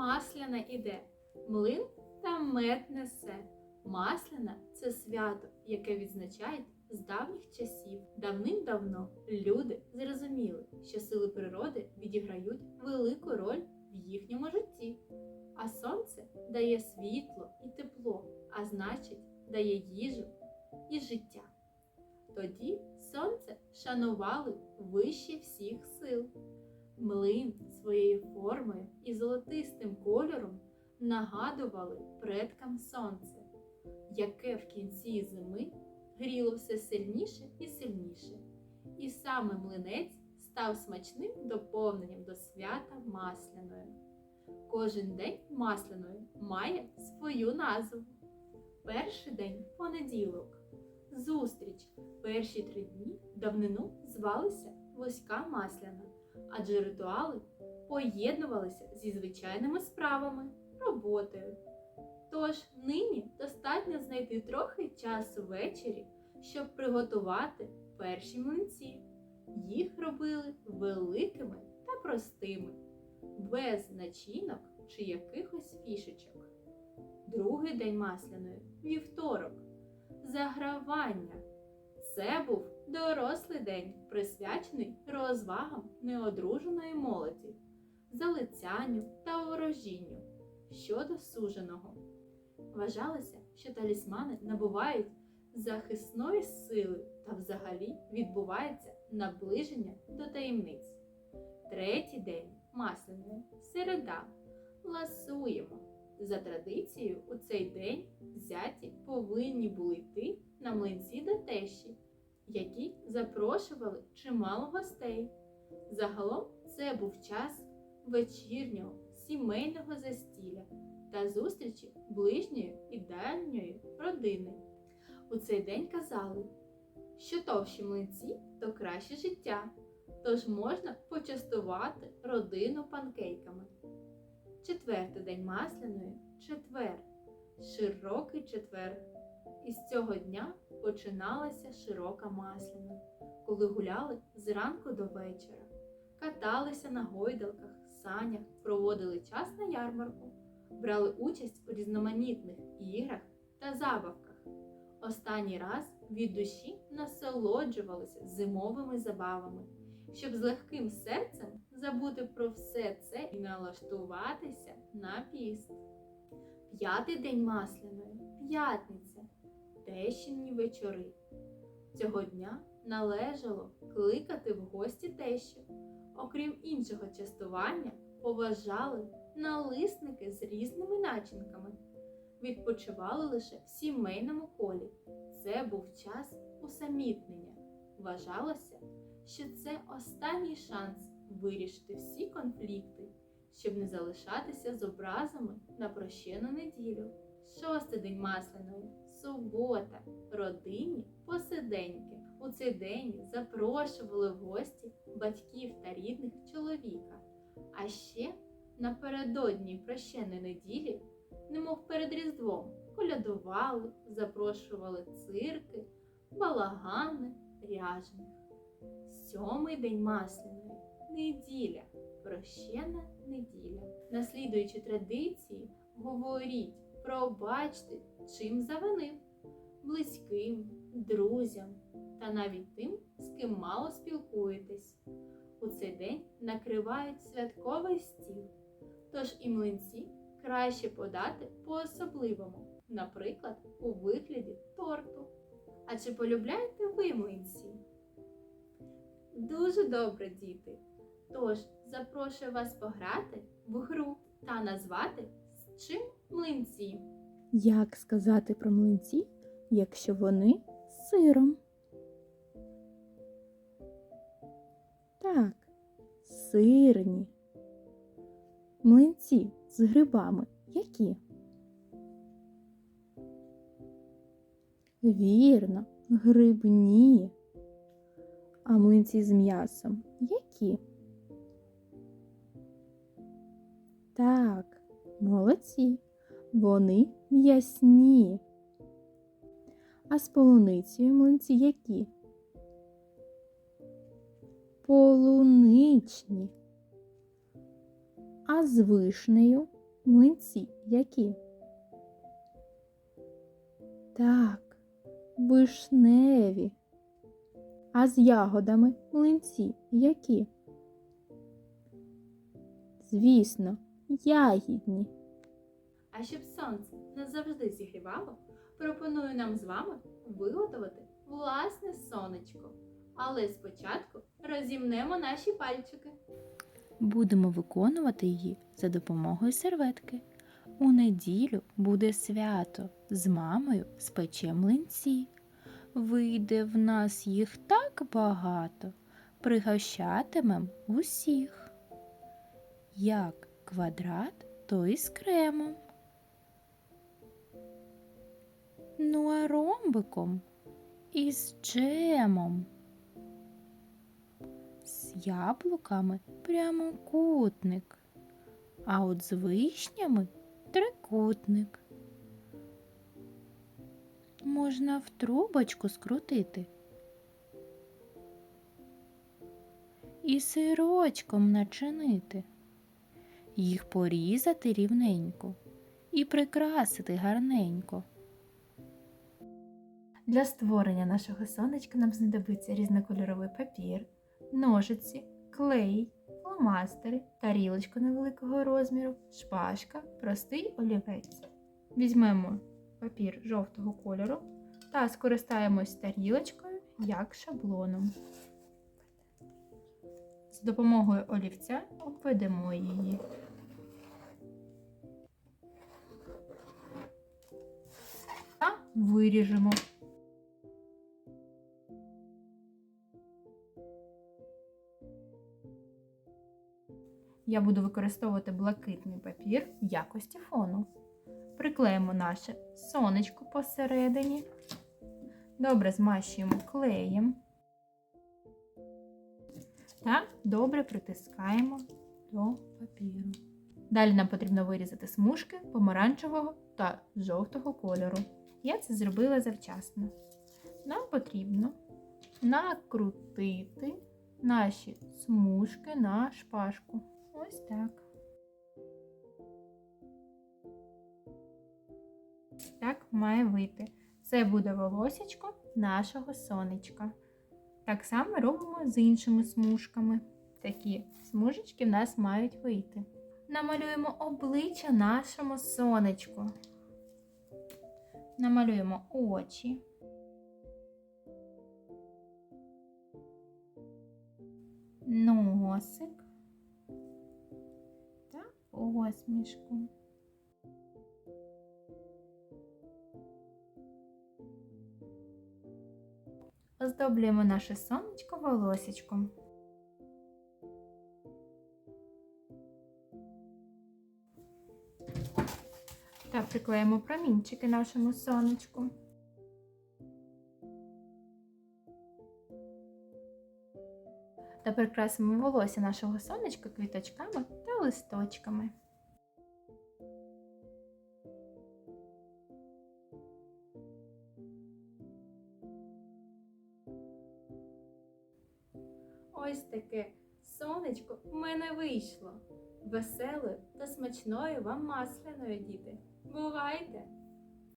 масляна іде, млин та мед несе. Масляна це свято, яке відзначають з давніх часів. Давним-давно люди зрозуміли, що сили природи відіграють велику роль в їхньому житті. А сонце дає світло і тепло, а значить, дає їжу і життя. Тоді сонце шанували вище всіх сил. Млин своєю формою і золотистим кольором нагадували предкам сонце, яке в кінці зими гріло все сильніше і сильніше. І саме млинець став смачним доповненням до свята масляної. Кожен день масляної має свою назву. Перший день понеділок. Зустріч. Перші три дні давнину звалися Лоська Масляна, адже ритуали поєднувалися зі звичайними справами, роботою. Тож нині достатньо знайти трохи часу ввечері, щоб приготувати перші млинці. Їх робили великими та простими, без начинок чи якихось фішечок. Другий день масляної вівторок. Загравання. Це був дорослий день, присвячений розвагам неодруженої молоді, залицянню та ворожінню щодо суженого. Вважалося, що талісмани набувають захисної сили та взагалі відбувається наближення до таємниць. Третій день масляної середа. Ласуємо. За традицією, у цей день зяті повинні були йти на млинці до тещі, які запрошували чимало гостей. Загалом це був час вечірнього сімейного застілля та зустрічі ближньої і дальньої родини. У цей день казали, що товщі млинці то краще життя, тож можна почастувати родину панкейками. Четвертий день масляної четвер, широкий четвер. І з цього дня починалася широка масляна, коли гуляли зранку до вечора, каталися на гойдалках, санях, проводили час на ярмарку, брали участь у різноманітних іграх та забавках. Останній раз від душі насолоджувалися зимовими забавами, щоб з легким серцем забути про все це і налаштуватися на піст. П'ятий день масляної п'ятниця, тещині вечори. Цього дня належало кликати в гості тещу. Окрім іншого частування, поважали налисники з різними начинками. Відпочивали лише в сімейному колі. Це був час усамітнення. Вважалося, що це останній шанс вирішити всі конфлікти, щоб не залишатися з образами на прощену неділю. Шостий день масляної субота, родині посиденьки. У цей день запрошували в гості батьків та рідних чоловіка. А ще напередодні прощеної неділі, немов перед Різдвом, колядували, запрошували цирки, балагани, ряжних. Сьомий день масляної неділя, прощена неділя. Наслідуючи традиції, говоріть, пробачте, чим завинив близьким, друзям та навіть тим, з ким мало спілкуєтесь. У цей день накривають святковий стіл, тож і млинці краще подати по-особливому, наприклад, у вигляді торту. А чи полюбляєте ви? Дуже добре, діти. Тож запрошую вас пограти в гру та назвати чим млинці. Як сказати про млинці, якщо вони з сиром? Так, сирні. Млинці з грибами які? Вірно, грибні. А млинці з м'ясом які? Так, молодці. Вони м'ясні. А з полуницею млинці які? Полуничні. А з вишнею млинці які? Так, вишневі. А з ягодами млинці які? Звісно, ягідні. А щоб сонце назавжди зігрівало, пропоную нам з вами виготовити власне сонечко. Але спочатку розімнемо наші пальчики. Будемо виконувати її за допомогою серветки. У неділю буде свято. З мамою спече млинці. Вийде в нас їх так багато, пригощатимем усіх. Як квадрат, то і з кремом. Ну а ромбиком із джемом з яблуками прямокутник, а от з вишнями трикутник. Можна в трубочку скрутити. І сирочком начинити, їх порізати рівненько і прикрасити гарненько. Для створення нашого сонечка нам знадобиться різнокольоровий папір, ножиці, клей, фломастери, тарілочка невеликого розміру, шпажка, простий олівець. Візьмемо папір жовтого кольору та скористаємось тарілочкою як шаблоном. З допомогою олівця обведемо її. Та виріжемо. Я буду використовувати блакитний папір в якості фону. Приклеїмо наше сонечко посередині. Добре змащуємо клеєм. Та добре притискаємо до папіру. Далі нам потрібно вирізати смужки помаранчевого та жовтого кольору. Я це зробила завчасно. Нам потрібно накрутити наші смужки на шпажку. Ось так. Так має вийти. Це буде волосечко нашого сонечка. Так само робимо з іншими смужками. Такі смужечки в нас мають вийти. Намалюємо обличчя нашому сонечку. Намалюємо очі. Носик та посмішку. Оздоблюємо наше сонечко волосечком. Та приклеїмо промінчики нашому сонечку. Та прикрасимо волосся нашого сонечка квіточками та листочками. Ось таке сонечко в мене вийшло. Веселою та смачною вам масляної, діти. Бувайте!